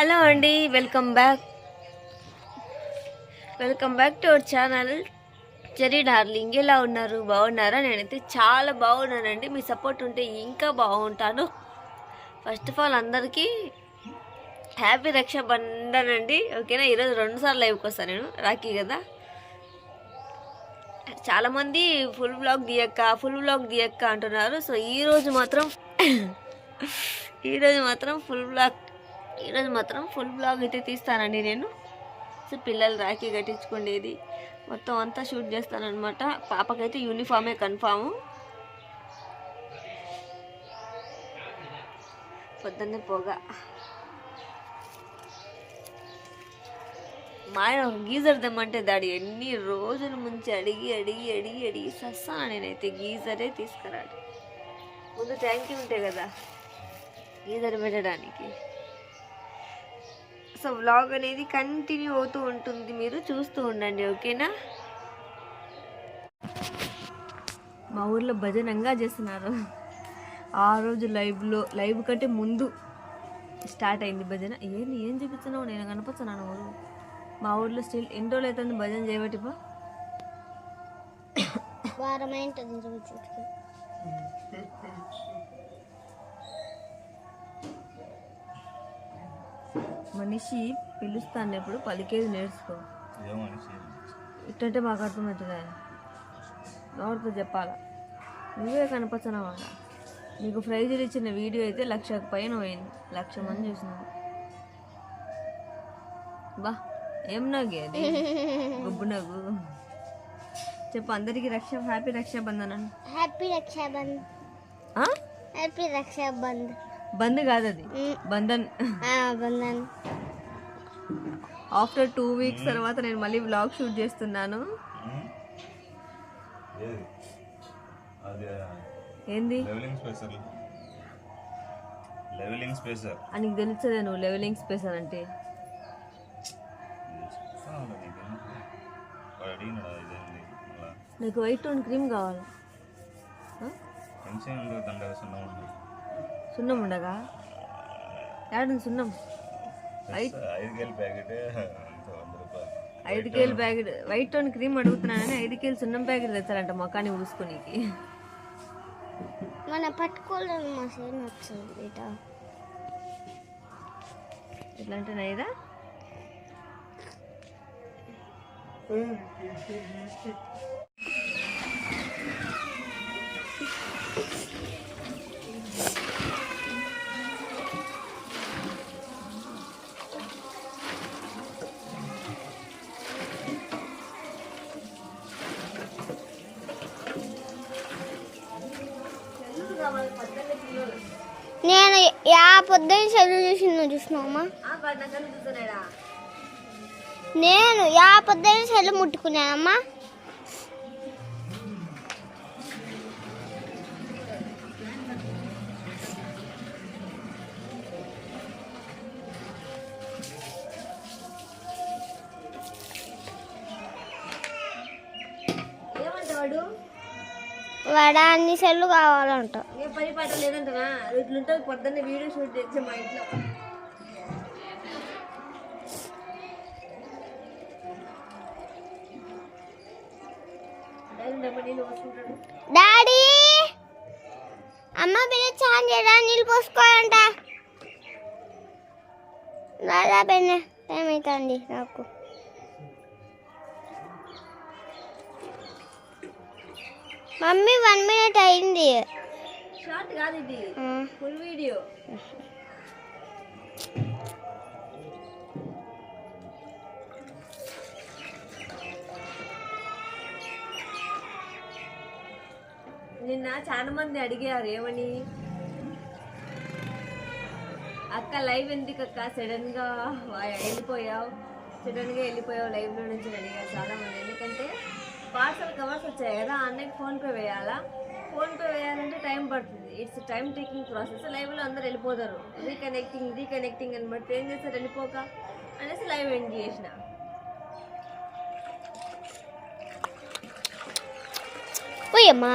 Hello అండి welcome back. Welcome back to our channel. Cherry darling ఎలా ఉన్నారు? బాగున్నారా? నేనైతే చాలా బాగున్నానండి. మీ సపోర్ట్ ఉంటే ఇంకా బాగుంటాను. ఫస్ట్ ఆఫ్ ఆల్ అందరికీ హ్యాపీ రక్షాబంధన్ అండి ఓకేనా? ఈరోజు రెండు సార్లు లైవ్కి వస్తాను నేను. రాఖీ కదా? చాలామంది ఫుల్ బ్లాగ్ తీయక్క ఫుల్ బ్లాగ్ తీయక్క అంటున్నారు. సో ఈరోజు మాత్రం ఈరోజు మాత్రం ఫుల్ బ్లాగ్ ఈరోజు మాత్రం ఫుల్ బ్లాగ్ అయితే తీస్తానండి నేను. సో పిల్లలు రాఖీ కట్టించుకునేది. మొత్తం అంతా షూట్ చేస్తానమాట పాపకైతే యూనిఫామే కన్ఫాము పొద్దున్నే పోగా. మా ఆయన గీజర్ తెమ్మంటే దాడి ఎన్ని రోజుల ముంచి అడిగి అడిగి అడిగి అడిగి సస్తాను నేనైతే గీజరే తీసుకురాడు. ముందు ట్యాంకీ ఉంటాయి కదా గీజర్ పెట్టడానికి. సో వ్లాగ్ అనేది కంటిన్యూ అవుతూ ఉంటుంది. మీరు చూస్తూ ఉండండి ఓకేనా? మా ఊర్లో భజనంగా చేస్తున్నారు. ఆ రోజు లైవ్లో లైవ్ కంటే ముందు స్టార్ట్ అయింది భజన. ఏంది ఏం చూపిస్తున్నావు? నేను కనపచ్చున్నాను ఊరు. మా ఊర్లో స్టిల్ ఎన్ని రోజులు అవుతుంది భజన చేయబట్టిపా వారమైంటుంది మనిషి పిలుస్తాన్నప్పుడు పలికేది నేర్చుకో. ఇట్టంటే మాకు అర్థమవుతుందా నోటితో చెప్పాలా? నువ్వే కనపచ్చనవా నీకు ప్రైజులు ఇచ్చిన వీడియో అయితే లక్షకు పైన పోయింది. లక్ష మంది చూసినారు బా ఏం అది? గుబ్బు నవ్వు. చెప్పు అందరికీ రక్ష హ్యాపీ రక్షాబంధన్ హ్యాపీ రక్షాబంధ్ ఆ? హ్యాపీ రక్షాబంధ్ బంద్ కాదు అది. బంధన్. ఆ, బంధన్. ఆఫ్టర్ టూ వీక్స్ తర్వాత నేను మళ్ళీ వ్లాగ్ షూట్ చేస్తున్నాను. ఏంది? లెవెలింగ్ స్పేసర్ లెవెలింగ్ స్పేసర్ అని నీకు తెలుస్తుందే నువ్వు లెవెలింగ్ స్పేస్ అని అంటే నీకు వైట్ టోన్ క్రీమ్ కావాలి. సున్నం ఉండగా? ఏడుంది సున్నం? ఐదు కేజీ ప్యాకెట్ అంత వంద రూపాయలు. ఐదు కేలు ప్యాకెట్. వైట్ టోన్ క్రీమ్ అడుగుతున్నానని ఐదు కేలు సున్నం ప్యాకెట్ తెచ్చారంట మొక్కాన్ని పూసుకోనీకి మన పట్టుకోలేదు మా సేన్ వచ్చింది బేట ఎట్లా అంటే నైదా చూసినావమ్మా? నేను యా పొద్దున్న సెల్లు ముట్టుకున్నానమ్మా. ఏమంటావాడు వాడ? అన్ని సెల్లు కావాలంట. ఏ పని పాట లేదంటనా? ఇట్లుంటుంది పొద్దున్నే వీడియో షూట్ చేసే మా ఇంట్లో. డాడీ! అమ్మ బిల్లు చాన్ చేయడా నీళ్ళు పోసుకోవాలంట. రాదా టైం అవుతుంది నాకు? మమ్మీ వన్ మినిట్ అయింది. షార్ట్ కాదు ఇది. ఫుల్ వీడియో నిన్న చాలా మంది అడిగారు ఏమని? అక్క లైవ్ ఎందుకు అక్క? సడన్గా వెళ్ళిపోయావు. సడన్గా వెళ్ళిపోయావు లైవ్లో నుంచి అడిగారు చాలా మంది. ఎందుకంటే పార్సల్ కవర్స్ వచ్చాయి కదా ఆ అన్నకి ఫోన్పే వేయాలా? ఫోన్పే వేయాలంటే టైం పడుతుంది. ఇట్స్ టైం టేకింగ్ ప్రాసెస్ లైవ్లో అందరు వెళ్ళిపోతారు. రీకనెక్టింగ్ రీకనెక్టింగ్ అని బట్టి ఏం చేస్తారు? వెళ్ళిపోక అనేసి లైవ్ ఎండ్ చేసిన. పోయమ్మా.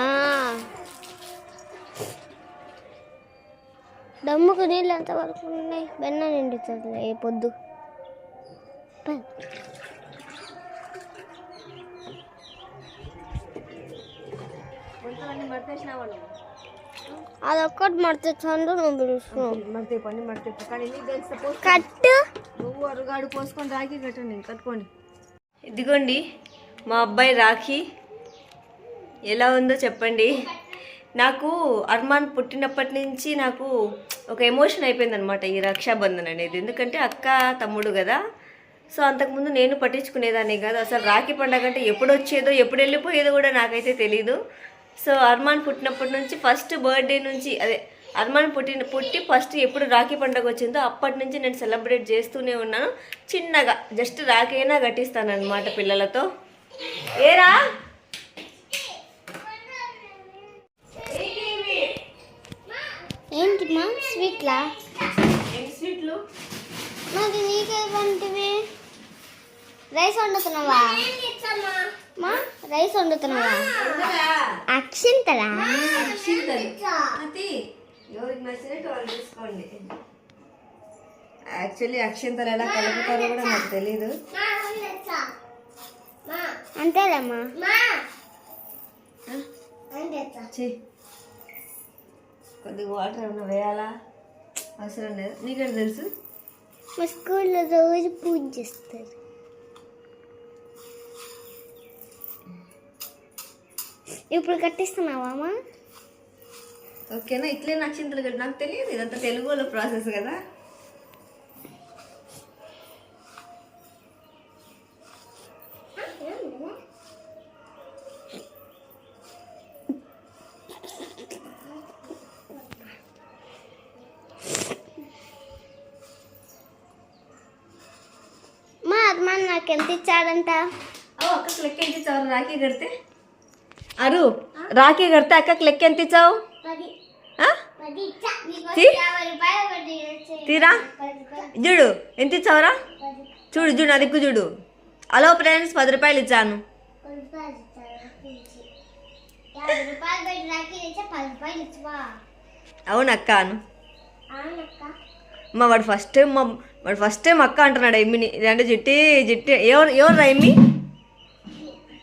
దమ్ముకు నీళ్ళు ఎంత వరకు ఉన్నాయి. బెన్న నిండుతుంది. ఏ పొద్దు. పద. గుంతలన్నీ మడతేసినావా నువ్వు పిలుస్తున్నావు కట్టు. నువ్వు అరుగాడు పోసుకొని రాఖీ కట్టండి కట్టుకోండి ఇదిగోండి మా అబ్బాయి రాఖీ ఎలా ఉందో చెప్పండి. నాకు అర్మాన్ పుట్టినప్పటి నుంచి నాకు ఒక ఎమోషన్ అయిపోయింది అనమాట ఈ రక్షాబంధన్ అనేది. ఎందుకంటే అక్క తమ్ముడు కదా. సో అంతకుముందు నేను పట్టించుకునేదాన్ని కాదు. అసలు రాఖీ పండగ అంటే ఎప్పుడు వచ్చేదో ఎప్పుడు వెళ్ళిపోయేదో కూడా నాకైతే తెలీదు. సో అర్మాన్ పుట్టినప్పటి నుంచి ఫస్ట్ బర్త్డే నుంచి అదే అర్మాన్ పుట్టిన పుట్టి ఫస్ట్ ఎప్పుడు రాఖీ పండగ వచ్చిందో అప్పటి నుంచి నేను సెలబ్రేట్ చేస్తూనే ఉన్నాను. చిన్నగా జస్ట్ రాఖీ అయినా కట్టిస్తాను అనమాట పిల్లలతో. ఏరా? ఏంటి మా? స్వీట్లా? ఏంటి స్వీట్లు? మరి నీకేవంటివి రైస్ వండుతున్నావా? మా? రైస్ వండుతున్నావా? అక్షింతలా? యాక్చువల్లీ అక్షింతలు ఎలా కలుపుతారో కూడా నాకు తెలియదు అంతేలేమ్మా చెయ్యి కొద్దిగా వాటర్ ఏమైనా వేయాలా? అవసరం లేదు. నీకెక్కడ తెలుసు? మా స్కూల్లో రోజు పూజ చేస్తారు. ఇప్పుడు కట్టిస్తున్నావా అమ్మా? ఓకేనా? ఇట్లే కట్టి నాకు తెలియదు ఇదంతా తెలుగులో ప్రాసెస్ కదా? ఇచ్చావు రాఖీ కడితే అరు రాఖీ కడితే అక్కకి లెక్క ఎంత ఇచ్చావు? తీ. తీరా చూడు ఎంత ఇచ్చావురా చూడు చూడు నా దిక్కు చూడు హలో ఫ్రెండ్స్ పది రూపాయలు ఇచ్చాను అవును అక్క అను మా వాడు ఫస్ట్ టైం మా వాడు ఫస్ట్ టైం అక్క అంటున్నాడు ఎమ్మిని అంటే జిట్టి జిట్టి ఎవరు ఎవరు రా ఎమ్మి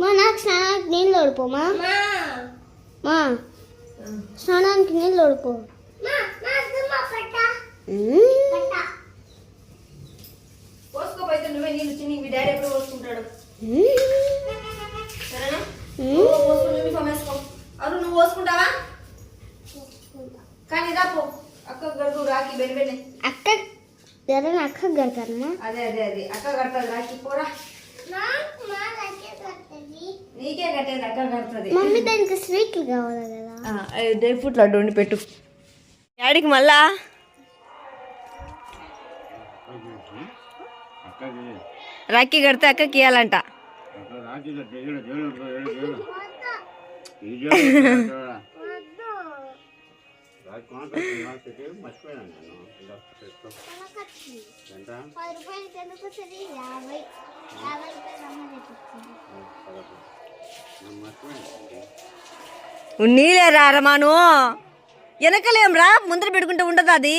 మా నాకు స్నానానికి నీళ్ళు ఓడిపోమా మా స్నానానికి నీళ్ళు ఓడిపో పోసుకోపోతే నువ్వే నీళ్ళు చిన్ని మీ డాడీ ఎప్పుడు పోసుకుంటాడు. సరేనా? నువ్వు పోసుకుని యూనిఫామ్ వేసుకో. అరు నువ్వు పోసుకుంటావా? కానీ రా పో. అక్క గడుపు రాకి బెని బెని అక్క ఎవరైనా అక్క కడతారమ్మా అదే అదే అదే అక్క కడతాది రాకి పోరా నీకే కట్టేది అక్క కడుతుంది మమ్మీ దానికి స్వీట్లు కావాలి కదా డ్రై ఫ్రూట్ లడ్డు ఉండి పెట్టు డాడీకి మళ్ళా అక్కకి రాఖీ కడితే అక్కకి ఇవ్వాలంట మర్చిపోయాను. ఎంత? పది రూపాయలకి ఎందుకు వస్తుంది? యాభై. యాభై రూపాయలు అమ్మ తెచ్చిస్తుంది పదకొండు. నేను మర్చిపోయాను నీలే రా రమాను వెనకలేం రా? ముందర పెట్టుకుంటే ఉండదు అది?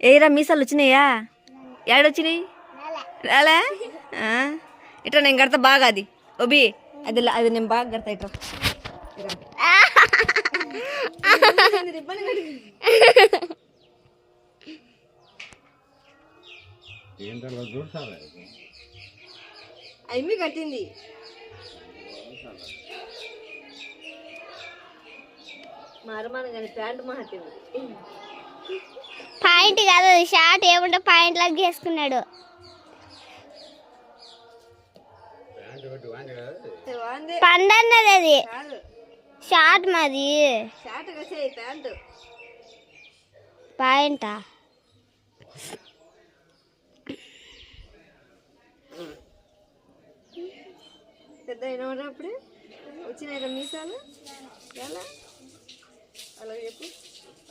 ఏరా మీసాలు వచ్చినాయా? ఏడొచ్చినాయి రాలే? ఇట్లా నేను కడతా బాగా అది. ఓబి అది లా- అది నేను బాగా కడతా ఇట్లా అమ్మి కట్టింది. పాయింట్ కాదు షార్ట్ ఏముంటే పాయింట్ లాగా వేసుకున్నాడు పండన్నది అది. షార్ట్ మాది. ప్యాంటు. పాయింటా పెద్ద అయినా అప్పుడే? వచ్చినాయి కదా మీసాలు? ఎలా అలా చెప్పు.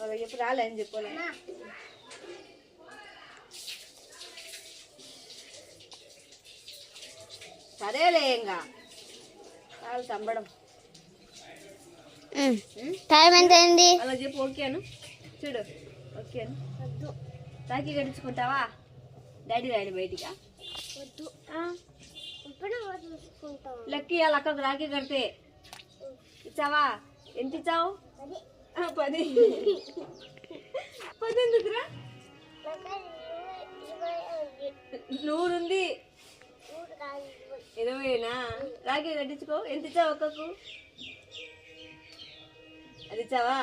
అలా చెప్పు రాలే అని చెప్పలే. సరేలే ఇంకా. చాలు చంపడం. టైం ఎంత అయింది అలా చెప్పు ఓకేను చూడు ఓకేను రాఖీ కట్టించుకుంటావా? డాడీ రాయడు బయటికా? లెక్క ఇవ్వాలి అక్కడికి రాఖీ కడితే ఇచ్చావా? ఎంత ఇచ్చావు? పది. పది ఎందుకురా? నూరుంది ఇరవైనా? రాఖీ కట్టించుకో. ఎంత ఇచ్చావు ఒక్కకు అది ఇచ్చావా?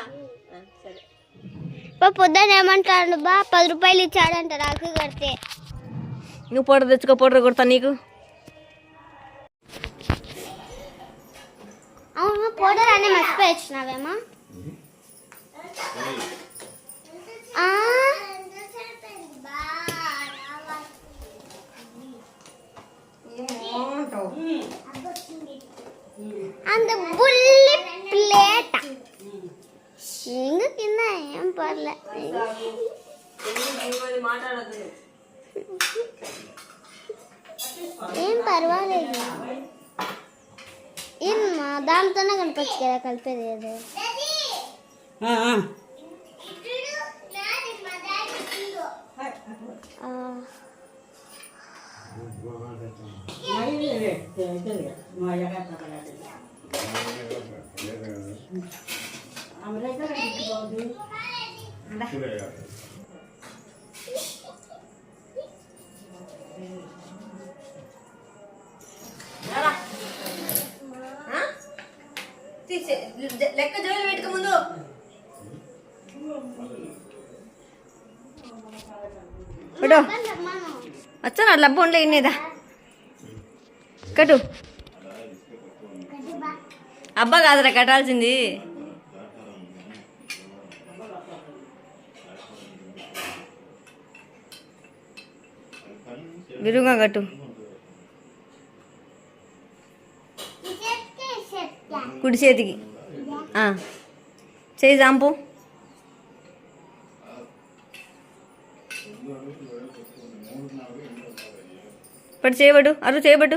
ఆ, సరే. పా పొద్దున్న ఏమంటాడు బా పది రూపాయలు ఇచ్చాడంట రాఖీ కడితే. నువ్వు పౌడర్ తెచ్చుకో పౌడర్ కొడతా నీకు. అవును పౌడర్ అన్నీ మర్చిపోయి వచ్చినావేమో? అంత బుల్లి ప్లేట ఇంక కింద ఏం పర్లే మాట్లాడదు ఏం పర్వాలేదు ఏం మా దాంతోనే కనిపించు కదా కలిపేది ఏదో ఆ. తీసే లెక్క జోలు పెట్టుక ముందు. వచ్చా వచ్చాను? అట్లా ఉండలే ఇన్నేదా కట్టు. అబ్బా కాదురా కట్టాల్సింది. విరుగా కట్టు. కుడి చేతికి. చేయి జాంపు. ఇప్పుడు చేయబడు అరు చేయబడు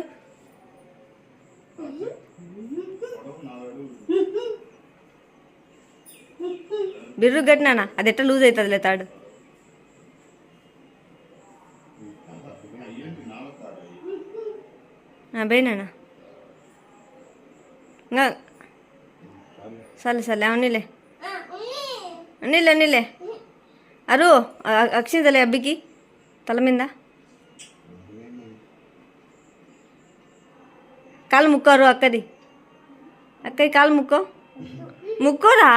బిర్రు కట్టినానా? అది ఎట్లా లూజ్ అవుతుంది తాడు? బేనానా ఇంకా సర్లే సర్లే అవన్నీలే అన్నీలే అన్నీలే అరు అ- అక్షింతలే అబ్బికి తల మీద కాలు ముక్కోరు అక్కది అక్కది కాలు ముక్కో ముక్కోరా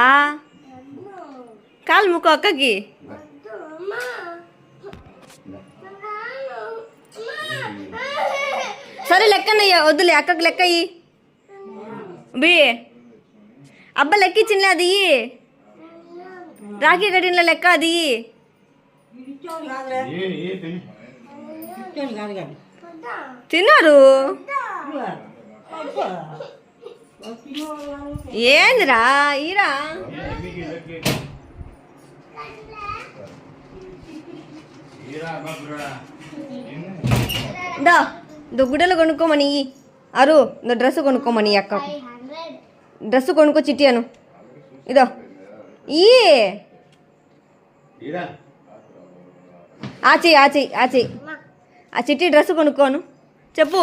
కాలు ముక్కో అక్కకి సరే లెక్కనయ్యా. వద్దులే అక్కకు లెక్క బి. అబ్బ లెక్కిచ్చిందిలే అది. రాఖీ కట్టిన లెక్క అది. తిన్నారు? ఏందిరా? ఈరా? దా. గుడ్డలు కొనుక్కోమని. అరు దో డ్రెస్ కొనుక్కోమని ఈ అక్కకు డ్రెస్ కొనుక్కో చిట్టి అను. ఇదో. ఈ ఆ చెయ్యి ఆ చెయ్యి ఆ చెయ్యి ఆ చిట్టి డ్రెస్ కొనుక్కోను చెప్పు.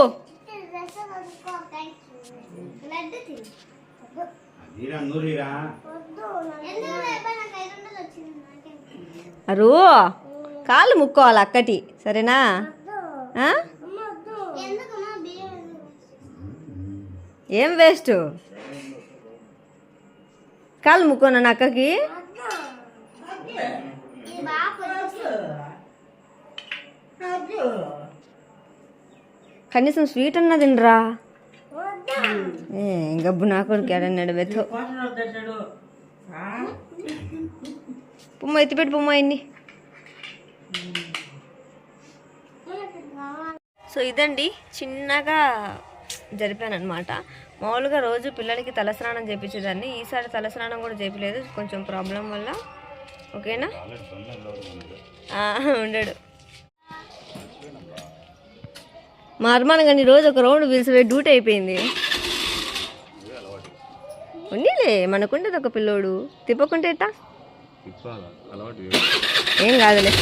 అరు కాళ్ళు ముక్కోవాలి అక్కటి. సరేనా ఆ? ఏం వేస్ట్? కాలు ముక్కోనా అక్కకి? కనీసం స్వీట్ అన్న తినరా? ఏ గబ్బు నా కొడుకు ఎడన్నాడు వెతో పుమ్మ ఎత్తిపెట్టి పుమ్మ ఇన్ని సో ఇదండి చిన్నగా జరిపాను అనమాట మామూలుగా రోజు పిల్లలకి తలస్నానం చేయించేదాన్ని ఈసారి తలస్నానం కూడా చేపలేదు. కొంచెం ప్రాబ్లం వల్ల. ఓకేనా? ఉండడు. మా అర్మాన్ కానీ రోజు ఒక రౌండ్ పిలిచిపోయి డ్యూటీ అయిపోయింది. ఉండిలే మనకుండేది ఒక పిల్లోడు. తిప్పకుంటే ఎట్టా? ఏం కాదులే.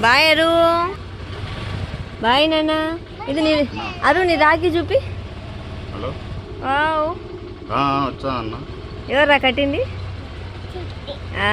బాయ్ అరు. బాయ్ నాన్న. ఇది నీ అరు నీ రాగి చూపి. హలో? వచ్చా అన్న. ఎవర్రా కట్టింది? ఆ,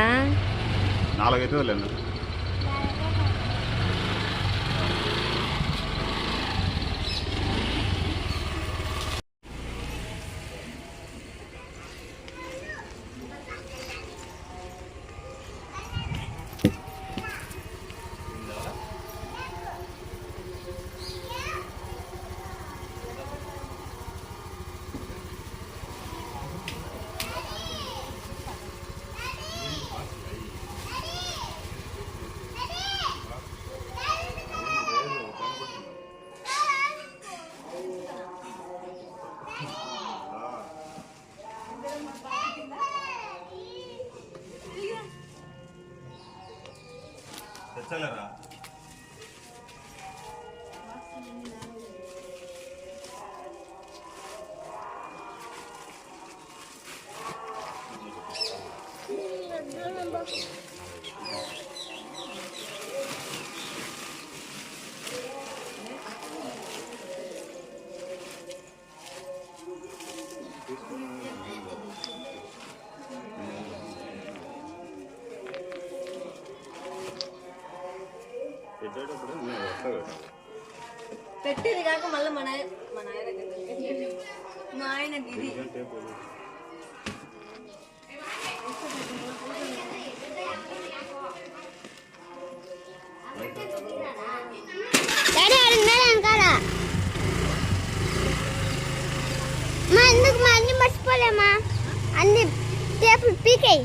三月的 పెట్టేటప్పుడు నేను పెట్టేది కాక మళ్ళీ మా మన మా మా ఆయన గిరి డాడీ మా ఎందుకు మా అన్ని మర్చిపోలేమా? అన్ని టేపులు పీకేయి.